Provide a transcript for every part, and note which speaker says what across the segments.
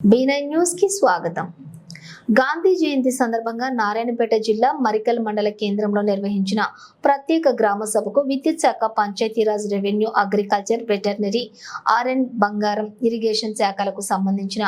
Speaker 1: B nine news కి స్వాగతం గాంధీ జయంతి సందర్భంగా నారాయణపేట జిల్లా మరికల్ మండల కేంద్రంలో నిర్వహించిన ప్రత్యేక గ్రామ సభకు విద్యుత్ శాఖ Panchayati Raj revenue agriculture veterinary R N బంగారం ఇరిగేషన్ శాఖలకు సంబంధించిన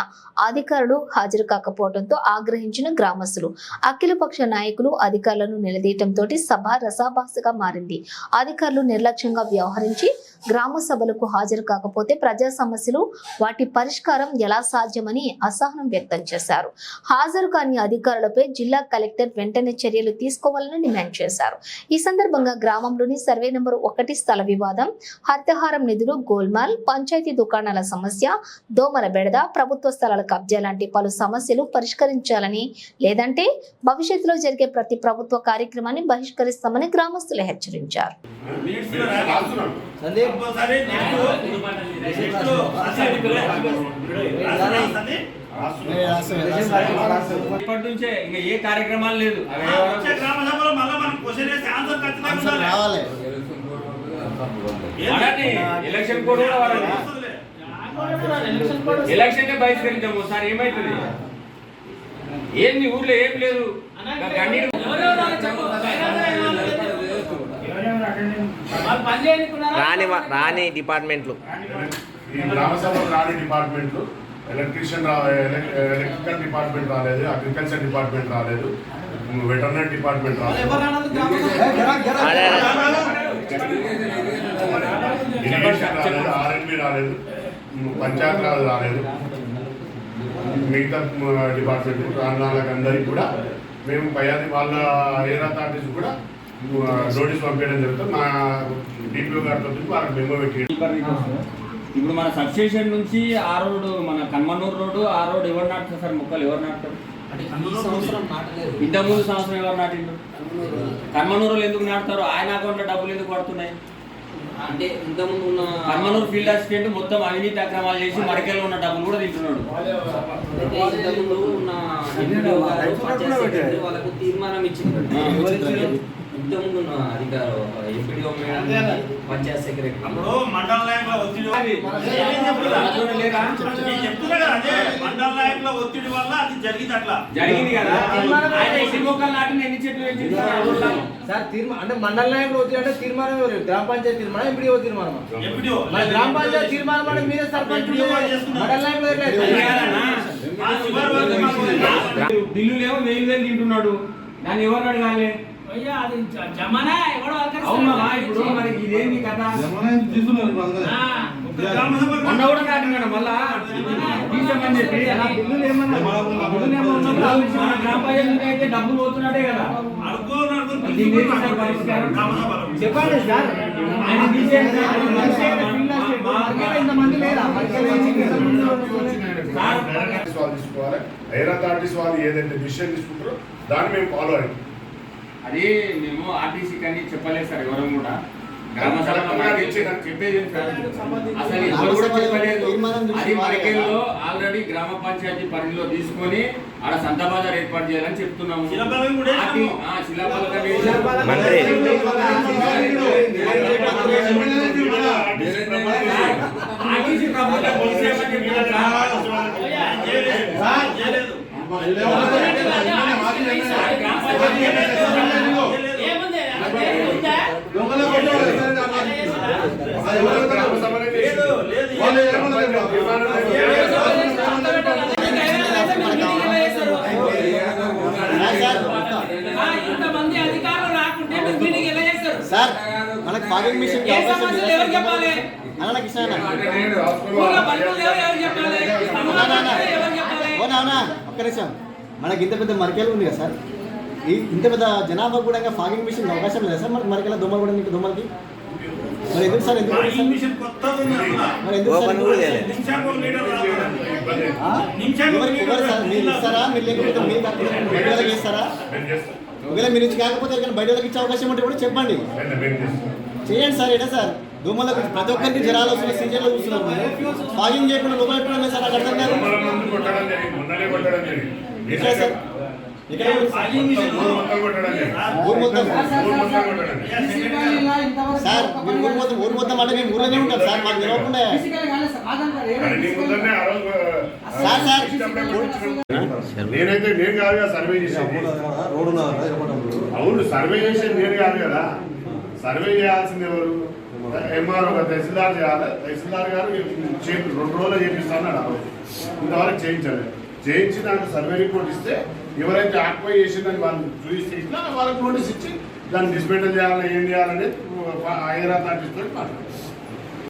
Speaker 1: అధికారులు హాజరు కాకపోవడంతో ఆగ్రహించిన గ్రామస్తులు అఖిలపక్ష నాయకులు అధికారులను నిలదీయటంతో సభ రసాభాసగా మారింది. అధికారులు నిర్లక్ష్యంగా వ్యవహరించి గ్రామ సభలకు హాజరు కాకపోతే ప్రజా సమస్యలు వాటి పరిష్కారం ఎలా సాధ్యమని అసహనం వ్యక్తం చేశారు. హాజరు కాని అధికారులపై జిల్లా కలెక్టర్ వెంటనే చర్యలు తీసుకోవాలని డిమాండ్ చేశారు ఈ సందర్భంగా గ్రామంలోని సర్వే నెంబర్ ఒకటి స్థల వివాదం హత్యహారం నిధులు గోల్మాల్ పంచాయతీ దుకాణాల సమస్య దోమల బెడద ప్రభుత్వ స్థలాల కబ్జా లాంటి పలు సమస్యలు పరిష్కరించాలని లేదంటే భవిష్యత్తులో జరిగే ప్రతి ప్రభుత్వ కార్యక్రమాన్ని బహిష్కరిస్తామని గ్రామస్తులు హెచ్చరించారు
Speaker 2: సందీప్
Speaker 3: ఇప్పటి నుంచే ఇంకా ఏ కార్యక్రమాలు లేదు.
Speaker 4: గ్రామ సభలో మళ్ళీ మనం క్వశ్చన్ ఆన్సర్ ఖచ్చితంగా.
Speaker 2: రావాలి.
Speaker 3: ఎలక్షన్ కోడ్ కూడా.
Speaker 4: వస్తుందిలే.
Speaker 3: ఎలక్షన్ బహిష్కరించాము. సార్ ఏమైతుంది? ఏంది ఊర్లో ఏం లేదు?
Speaker 5: రాని రాని డిపార్ట్మెంట్లు.
Speaker 6: గ్రామ రాని డిపార్ట్మెంట్లు. ఎలక్ట్రీషియన్ రా ఎలక్ట్రికల్ డిపార్ట్మెంట్ రాలేదు అగ్రికల్చర్ డిపార్ట్మెంట్ రాలేదు వెటర్నరీ డిపార్ట్మెంట్ రాలేదు. ఇరిగేషన్ రాలేదు ఆర్ఎన్బి రాలేదు పంచాయత్ రాజ్ రాలేదు. మిగతా డిపార్ట్మెంట్ రాళ్ళకి అందరికి కూడా మేము పై వాళ్ళ ఏరియా అథారిటీస్ కూడా నోటీస్ పంపించడం జరుగుతుంది. మా డిపిఓ గారితో వాళ్ళకి మెమో పెట్టి
Speaker 3: ఇప్పుడు మన సబ్స్టేషన్ నుంచి ఆ రోడ్డు మన కన్మనూరు రోడ్డు ఆ రోడ్డు ఎవరు నాటుతారు సార్? మొక్కలు ఎవరు నాటుతారు? ఇంత ముందు సంవత్సరం ఎవరు నాటిండు కన్మనూరులో ఎందుకు నాటుతారు? ఆయన అకౌంట్లో డబ్బులు ఎందుకు పడుతున్నాయి?
Speaker 7: అంటే ఇంతకుముందు ఉన్న
Speaker 3: కన్మనూరు ఫీల్డ్ అసిస్టెంట్ మొత్తం అవినీతి అక్రమాలు చేసి మడకెల్లో ఉన్న డబ్బులు కూడా తింటున్నాడు.
Speaker 7: అంటే ఇంతకుముందు ఉన్న వాళ్ళకు తీర్మానం ఇచ్చింది. ఇంతకుముందు ఉన్న అధికారు ఎంపీడీఓ మేడం పంచాయత్ సెక్రటరీ.
Speaker 4: అప్పుడు మండల నాయకుల ఒత్తిడి చెప్తున్నా? కదా అదే మండల నాయకుల ఒత్తిడి వల్ల అది జరిగింది అట్లా.
Speaker 3: జరిగింది కదా? ఎన్ని మొక్కలు నాటిన ఎన్ని చెట్లు సార్
Speaker 2: తీర్మానం అంటే మండల నాయకుడు వచ్చి అంటే తీర్మానం ఎవరు? గ్రామ పంచాయతీ తీర్మానం ఎంపీడీఓ తీర్మానం మన గ్రామ పంచాయతీ తీర్మానం అంటే మీరే సర్పంచ్. మండల
Speaker 4: మాకు వదిలేయండి.
Speaker 3: బిల్లులేమో వెయ్యి వేలు తింటున్నాడు. దాన్ని ఎవరు అడగాలి? ఇప్పుడు మరి ఇదేంది కథ
Speaker 4: గ్రామ సభకు
Speaker 3: మొన్న కూడా నాటినాడు మళ్ళా తీసామని చెప్పి అలా బిల్లులు ఏమన్నా బిల్లులు ఏమన్నా ఉన్నప్పుడు మన గ్రామ పంచాయతీ నుంచి అయితే డబ్బులు పోతున్నాడే కదా.
Speaker 2: చెప్పండి సార్
Speaker 3: ఆయన తీసేయండి
Speaker 2: ఇంతమంది
Speaker 6: వాళ్ళు ఏదైతే తీసుకుంటారో దాన్ని మేము ఫాలో అయ్యాం
Speaker 3: అది మేము ఆర్టీసీ కానీ చెప్పలేదు సార్ ఎవరు కూడా గ్రామ సభలో చెప్పేది చెప్పేది ఏంటి సార్ అసలు ఎవరు కూడా చెప్పలేదు అది మరికెల్లో ఆల్రెడీ గ్రామ పంచాయతీ పరిధిలో తీసుకొని ఆడ సంత బజార్ ఏర్పాటు చేయాలని చెప్తున్నాము. ఆర్టీసీ ప్రభుత్వం సార్.
Speaker 8: ఇంతమంది అధికారులు రాకుంటే మీటింగ్ ఎలా చేస్తారు
Speaker 2: మనకు ఫాగింగ్ మిషన్
Speaker 8: ఎవరు చెప్పాలి? చెప్పాలి?
Speaker 2: నాన్న ఒక్క నిమిషం. మనకి ఇంత పెద్ద మరికేలు ఉంది కదా సార్? ఈ ఇంత పెద్ద జనాభా కూడా ఇంకా ఫాగింగ్ మిషన్ అవకాశం లేదా సార్? మనకి మరికెల దొమ్మలు కూడా ఇంకా దొమ్మలకి మరి ఎందుకు సార్ ఎందుకు. మరి ఎందుకు సార్ మీరు. ఇస్తారా? మీరు లేకపోతే మీరు బయట వాళ్ళకి ఇస్తారా?
Speaker 6: మేము చేస్తాం.
Speaker 2: ఒకవేళ మీరు ఇచ్చి కాకపోతే బయట వాళ్ళకి ఇచ్చే అవకాశం ఉంటే కూడా చెప్పండి. చేయండి సార్ ఎడా సార్? దోమలకు ప్రతి ఒక్కరికి జ్వరాలు వస్తున్నాయి సీజన్లో చూస్తున్నారు ఫాగింగ్ చేయకుండా లోపల ఎప్పుడు సార్? నాకు అర్థం కాదు
Speaker 6: మొన్న ముందు కొట్టడం జరిగింది. మొన్ననే కొట్టడం జరిగింది.
Speaker 2: ఎట్లా సార్? ఇక్కడ
Speaker 6: ఊరు మొత్తం.
Speaker 2: సార్ మీరు ఊరు మొత్తం ఊరు మొత్తం అంటే మేము ఉంటాం సార్ మాకు తెలియకుండా సార్, సార్.
Speaker 6: నేనైతే నేను కాదుగా సర్వే చేసేది. అవును సర్వే చేసేది నేను కాదు కదా. సర్వే చేయాల్సింది ఎవరు? ఎంఆర్ఓ తహసీల్దార్ చేయాలి. తహసీల్దార్ గారు చేపి రెండు రోజులు చేపిస్తాను ఇంతవరకు చేయించలేదు. చేయించి నాకు సర్వే రిపోర్ట్ ఇస్తే ఎవరైతే ఆక్వై చేసిందని వాళ్ళు చూపిస్తే ఇట్లా వాళ్ళకి నోటీస్ ఇచ్చి దాన్ని డిస్మెంటల్ చేయాలి ఏం చేయాలనేది హైదరాబాద్ నాటిస్తూ తోటి